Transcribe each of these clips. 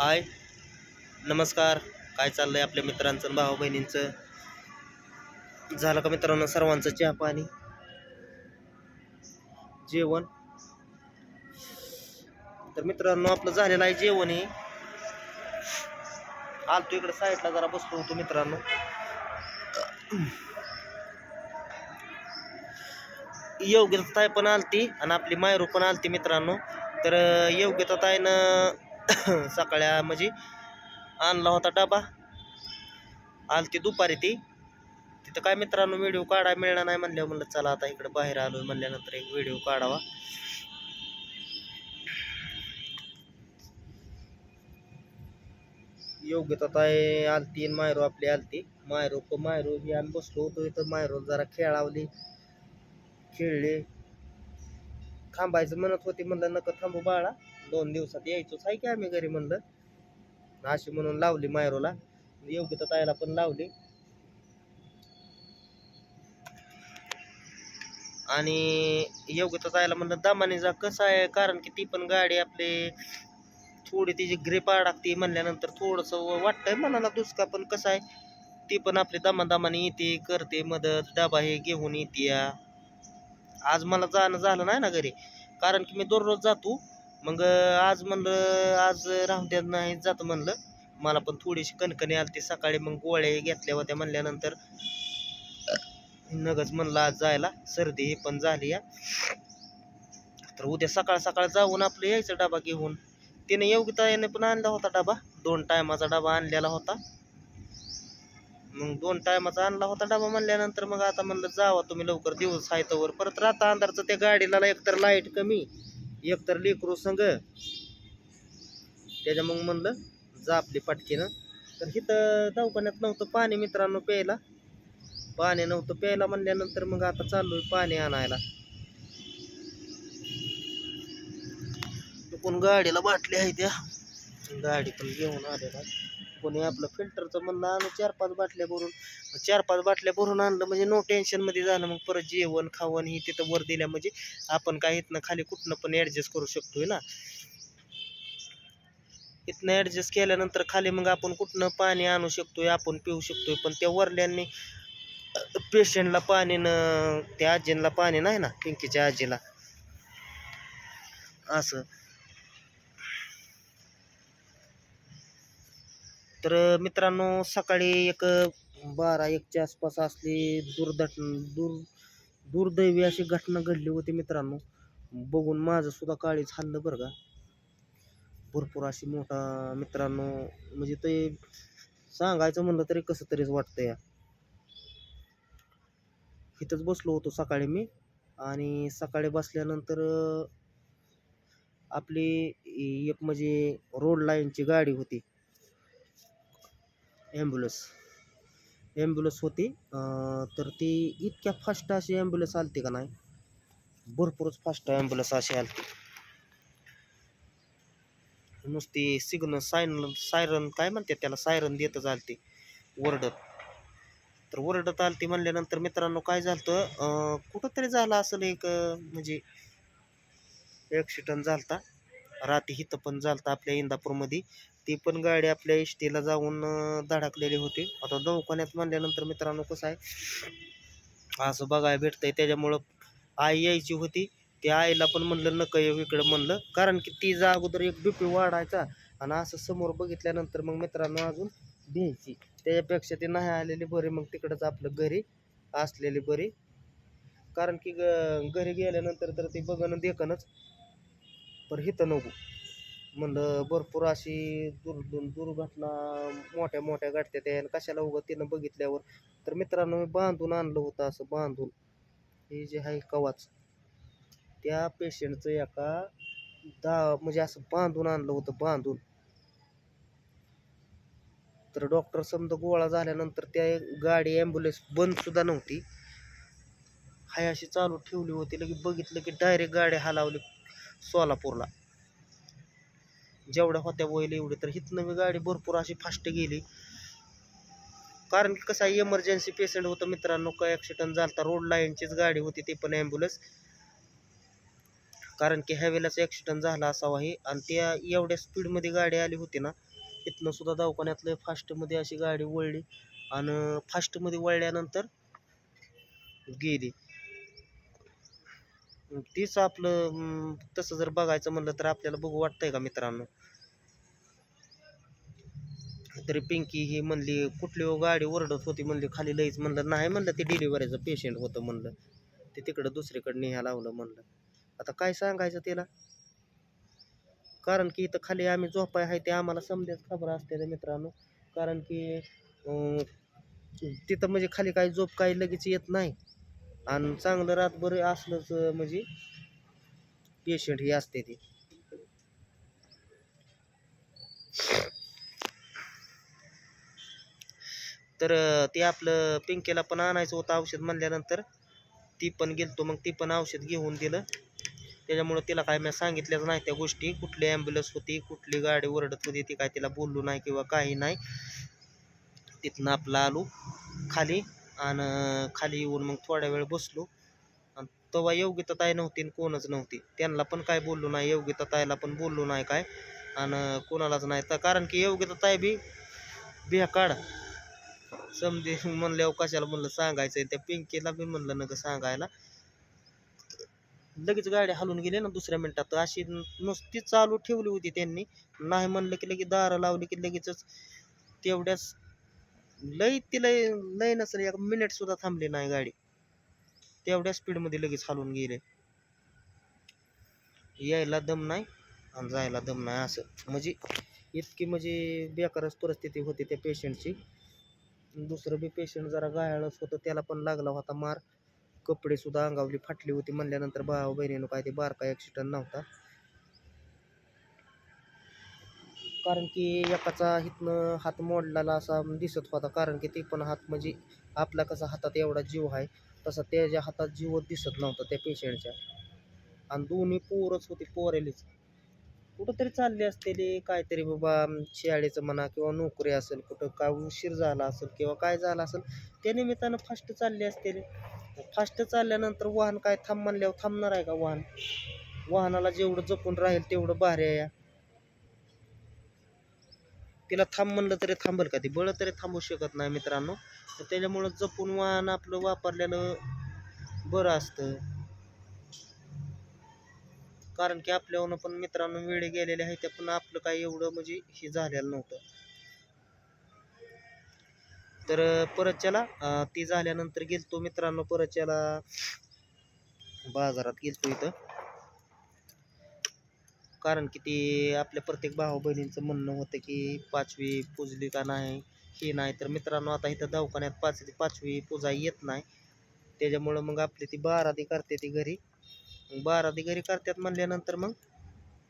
हाय. नमस्कार. काय चाललं आहे आपल्या मित्रांचं भाऊ बहिणींचं झालं का मित्रांनो सर्वांचं चहा पाणी? जेवण? तर मित्रांनो आपलं झालेलं आहे जेवण हे. आलतो इकडे साईडला जरा बसलो होतो मित्रांनो. योग्यता ताई पण आलती आणि आपली मायरू पण आलती मित्रांनो. तर योग्यता ताईनं सकाळ्या म्हणजे आणला होता डबा. आलती दुपारी ती. तिथं काय मित्रांनो व्हिडिओ काढा मिळणार नाही म्हणल्यावर म्हणलं चला आता इकडे बाहेर आलो म्हणल्यानंतर एक व्हिडिओ काढावा. योग्यता ताई आलती मायरो आपली आलती. मायरो प मायरो ही आम्ही बसलो होतो इथं. मायरो जरा खेळावली. खेळले. थांबायचं म्हणत होती म्हणलं नका थांबू बाळा. दोन दिवसात यायचोच. आहे की आम्ही घरी म्हणलं. अशी म्हणून लावली मायरोला. योग्यता ताईला पण लावली. आणि योग्यता ताईला म्हणलं दमाने जा कसं आहे? कारण की ती पण गाडी आपली थोडी तिची ग्रिप अडकते म्हणल्यानंतर थोडंसं वाटतंय मनाला दुसका पण कसं आहे? ती पण आपली दमादमाने येते करते मदत डबा हे घेऊन येते आज मला जाणं झालं नाही ना घरी. कारण की मी दररोज जातो. मग आज म्हणलं आज राहू द्या नाही जातं म्हणलं. मला पण थोडीशी कणकणी आली सकाळी मग गोळ्या घेतल्या होत्या म्हणल्यानंतर. नगच म्हणलं आज जायला. सर्दी ही पण झाली या तर उद्या सकाळ सकाळ जाऊन आपलं यायचं डबा घेऊन. त्याने योग्यता याने पण आणला होता डबा. दोन टायमाचा डबा आणलेला होता. मग दोन टायमाचा आणला होता डबा म्हणल्यानंतर मग आता म्हणलं जावा तुम्ही लवकर दिवस आहे तोवर. परत राहता अंधारचं त्या गाडीला एकतर लाइट कमी. एकतर लेकरू संग त्याच्या मग म्हणलं जा आपली पाटकीनं. तर इथं दवाखान्यात नव्हतं पाणी मित्रांनो प्यायला. पाणी नव्हतं प्यायला म्हणल्यानंतर मग आता चाललोय पाणी आणायला. कोण गाडीला बाटली आहे त्या. गाडी पण घेऊन आलेला. कोणी आपलं फिल्टरचं म्हणलं आणू चार पाच बाटल्या भरून चार पाच बाटल्या भरून आणलं म्हणजे नो टेन्शनमध्ये झालं मग परत जेवण खावण ही तिथं वर दिल्या म्हणजे आपण काय इथनं खाली कुठनं पण ऍडजस्ट करू शकतोय ना. इथनं ऍडजस्ट केल्यानंतर खाली मग आपण कुठनं पाणी आणू शकतोय आपण पिऊ शकतोय पण त्या वरल्यांनी पेशंटला पाणी न त्या आजींना पाणी नाही ना पिंकीच्या आजीला. असं. तर मित्रांनो सकाळी एक बारा एकच्या आसपास असली दुर्घट दूर दुर्दैवी अशी घटना घडली होती मित्रांनो. बघून माझं सुद्धा काळीच हल्लं बरं का. भरपूर अशी मोठा मित्रांनो म्हणजे ते सांगायचं म्हणलं तरी कसं तरीच वाटतं या. इथंच बसलो होतो सकाळी मी. आणि सकाळी बसल्यानंतर आपली एक म्हणजे रोड लाईनची गाडी होती. ॲम्ब्युलन्स. ॲम्ब्युलन्स होती. तर ती इतक्या फास्ट अशी ॲम्ब्युलन्स आलती का नाही? भरपूरच फास्ट ॲम्ब्युलन्स अशी आलती. नुसती सिग्नल सायन सायरन काय म्हणतात त्याला? सायरन देतच आलती. ओरडत तर ओरडत आलती म्हणल्यानंतर मित्रांनो काय झालं कुठंतरी झालं असेल एक म्हणजे ॲक्सिडंट झालता. राती हिथं पण झालं आपल्या इंदापूरमध्ये. ती पण गाडी आपल्या एस टीला जाऊन धडकलेली होती. आता दवाखान्यात म्हणल्यानंतर मित्रांनो कसं आहे असं बघायला भेटतंय. त्याच्यामुळं आई यायची होती. त्या आईला पण म्हणलं नका येऊ इकडं म्हणलं. कारण की ती जा अगोदर एक बी पी वाढायचा आणि असं समोर बघितल्यानंतर मग मित्रांनो अजून भ्यायची त्याच्यापेक्षा ती नाही आलेली बरी. मग तिकडंच आपलं घरी असलेली बरी. कारण की ग घरी गेल्यानंतर तर ती बघणं देखणंच पर हिथं नको. म्हणलं भरपूर अशी दुर् दुर्घटना मोठ्या मोठ्या घडत्या त्या आणि कशाला उगा तिनं बघितल्यावर. तर मित्रांनो मी बांधून आणलं होतं असं बांधून. हे जे आहे कवाच. त्या पेशंटचं एका दा म्हणजे असं बांधून आणलं होतं बांधून. तर डॉक्टर समजा गोळा झाल्यानंतर त्या गाडी ॲम्ब्युलन्स बंद सुद्धा नव्हती. हाय अशी चालू ठेवली होती लगे बघितलं की डायरेक्ट गाडी हलावली. सोलापूरला. जेवढ्या होत्या वयला एवढी तर हिथनं मी गाडी भरपूर अशी फास्ट गेली. कारण की कसं आहे इमर्जन्सी पेशंट होतं मित्रांनो काय ॲक्सिडेंट झाला रोड लाईनचीच गाडी होती ती पण ॲम्ब्युलन्स कारण की ह्यावेळेलाच ॲक्सिडेंट झाला असावा हे. आणि त्या एवढ्या स्पीडमध्ये गाडी आली होती ना इथनं सुद्धा दवाखान्यातलं फास्टमध्ये अशी गाडी वळली. आणि फास्टमध्ये वळल्यानंतर गेली. तीच आपलं तसं जर बघायचं म्हणलं तर आपल्याला बघू वाटतंय का मित्रांनो? तरी पिंकी ही म्हणली कुठली हो गाडी ओरडत होती म्हणली खाली लईच म्हणलं नाही म्हणलं ते डिलिव्हरीचं पेशंट होतं म्हणलं. ते तिकडं दुसरीकडे न्यायला लावलं म्हणलं. आता काय सांगायचं तिला? कारण की इथं खाली आम्ही झोपाय आहे ते आम्हाला समजेच खबर असते रे मित्रांनो. कारण की तिथं म्हणजे खाली काही झोप काही लगेच येत नाही. आणि चांगलं रातभर असलंच म्हणजे पेशंट ही असते ती. तर ते आपलं पिंकेला पण आणायचं होतं औषध म्हणल्यानंतर. ती पण गेलतो मग ती पण औषध घेऊन दिलं. त्याच्यामुळं तिला काय मी सांगितल्याच नाही त्या गोष्टी. कुठली ॲम्ब्युलन्स होती कुठली गाडी ओरडत होती ती काय तिला बोललो नाही किंवा काही नाही. तिथनं आपलं आलो खाली. आणि खाली येऊन मग थोड्या वेळ बसलो. आणि तेव्हा योग्यता ताई नव्हती आणि कोणच नव्हती. त्यांना पण काय बोललो नाही योग्यता ताईला पण बोललो नाही काय. आणि कोणालाच नाही. तर कारण की योग्यता ताई बी बिया काढ. समजे म्हणल्यावर कशाला म्हणलं सांगायचं त्या पिंकीला बी म्हणलं नका सांगायला. लगेच गाडी हलून गेली ना दुसऱ्या मिनिटात. अशी नुसती चालू ठेवली होती त्यांनी. नाही म्हणलं की लगेच दारं लावली की लगेचच तेवढ्याच लय लई लय नसेल एक मिनिट सुद्धा थांबली नाही गाडी. तेवढ्या स्पीडमध्ये लगेच हलून गेले. यायला दम नाही आणि जायला दम नाही असं. म्हणजे इतकी म्हणजे बेकारच परिस्थिती होती त्या पेशंटची दुसरं बी पेशंट जरा गायाळच होतं त्याला पण लागला होता मार. कपडे सुद्धा अंगावली फाटली होती म्हणल्यानंतर भाऊ बहिणीनं काय ते बारका ॲक्सिडंट नव्हता. कारण की एकाचा इथनं हात मोडलेला असा दिसत होता. कारण की ते पण हात म्हणजे आपला कसा हातात एवढा जीव आहे तसा त्याच्या हातात जीवच दिसत नव्हता त्या पेशंटच्या आणि दोन्ही पोरच होते पोरेलीच. कुठंतरी चालले असतील काहीतरी बाबा शाळेचं म्हणा किंवा नोकरी असेल कुठं काय उशीर झाला असेल किंवा काय झालं असेल त्या निमित्तानं फास्ट चालले असतील. फास्ट चालल्यानंतर वाहन काय थांब म्हणल्यावर थांबणार आहे का वाहन? वाहनाला जेवढं जपून राहील तेवढं भारी आहे. तिला थांब म्हणलं तरी थांबल का ती? बळ तरी थांबू शकत नाही मित्रांनो. तर त्याच्यामुळं जपून वाहन आपलं वापरलेलं बरं असतं. कारण की आपल्यावर पण मित्रांनो वेळ गेलेले आहे त्या पण आपलं काय एवढं म्हणजे हे झालेलं नव्हतं. तर परत परतच्याला ती झाल्यानंतर गेलतो मित्रांनो परतच्याला बाजारात गेलतो इथं. कारण की ती आपल्या प्रत्येक भाऊ बहिणींचं म्हणणं होतं की पाचवी पुजली का नाही हे नाही. तर मित्रांनो आता इथं दवाखान्यात पाच पाचवी पूजा येत नाही. त्याच्यामुळं मग आपली ती बाराती करते ती घरी. मग बाराती घरी करतात म्हणल्यानंतर मग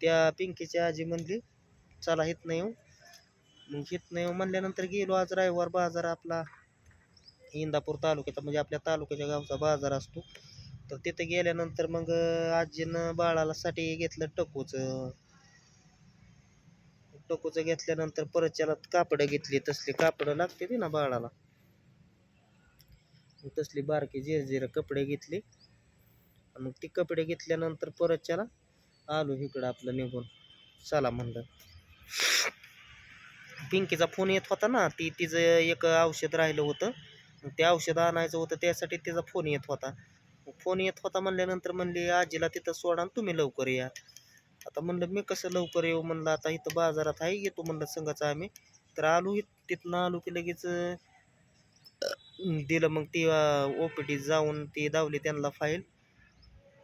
त्या पिंकीची आजी म्हणली चला हित नाही येऊ मग हित नाही येऊ म्हणल्यानंतर गेलो आज रविवार बाजार आपला. इंदापूर तालुक्याचा म्हणजे आपल्या तालुक्याच्या गावचा बाजार असतो. तर तिथे गेल्यानंतर मग आजीनं बाळाला साठी घेतलं टकोचं. टकूचं घेतल्यानंतर परत त्याला कापडं घेतली तसली कापडं लागते ती ना बाळाला. तसली बारकी झिरझिर कपडे घेतले. मग ती कपडे घेतल्यानंतर परत त्याला आलो इकडं आपलं निघून चला म्हणलं. पिंकीचा फोन येत होता ना ती तिचं एक औषध राहिलं होतं. मग ते औषध आणायचं होतं त्यासाठी तिचा फोन येत होता. फोन येत होता म्हणल्यानंतर म्हणले आजीला तिथं सोडा आणि तुम्ही लवकर या. आता म्हणलं मी कसं लवकर येऊ? म्हणलं आता इथं बाजारात आहे येतो म्हणलं संघाचं आम्ही. तर आलो तिथनं आलो की लगेच दिलं मग ती ओ पी टी जाऊन ती दावली त्यांना फाईल.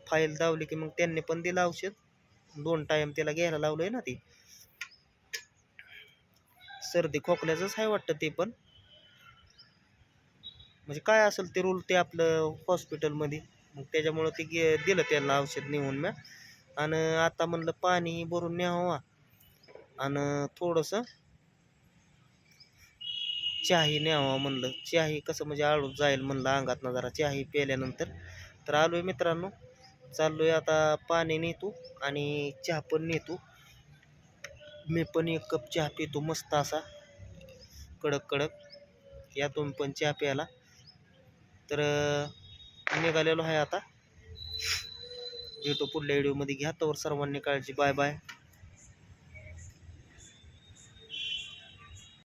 फाईल दावली की मग त्यांनी पण दिलं औषध. दोन टाईम त्याला घ्यायला लावलंय ना ती. सर्दी खोकल्याचंच आहे वाटतं ते पण. म्हणजे काय असेल ते रूल ते आपलं हॉस्पिटलमध्ये मग त्याच्यामुळं ते गे दिलं त्यांना औषध नेऊन म्या. आणि आता म्हणलं पाणी भरून न्यावा. आणि थोडंसं चहाही न्यावा म्हणलं. चहाही कसं म्हणजे आळू जाईल म्हणलं अंगातनं जरा. चहाही प्याल्यानंतर. तर आलोय मित्रांनो. चाललोय आता पाणी नेतो आणि चहा पण नेतो. मी पण एक कप चहा पितो मस्त असा. कडक कडक या तुम्ही पण चहा प्यायला. तर निघालेलो आहे आता. भेटू पुढल्या व्हिडिओमध्ये घ्या तर सर्वांनी काळजी. Bye bye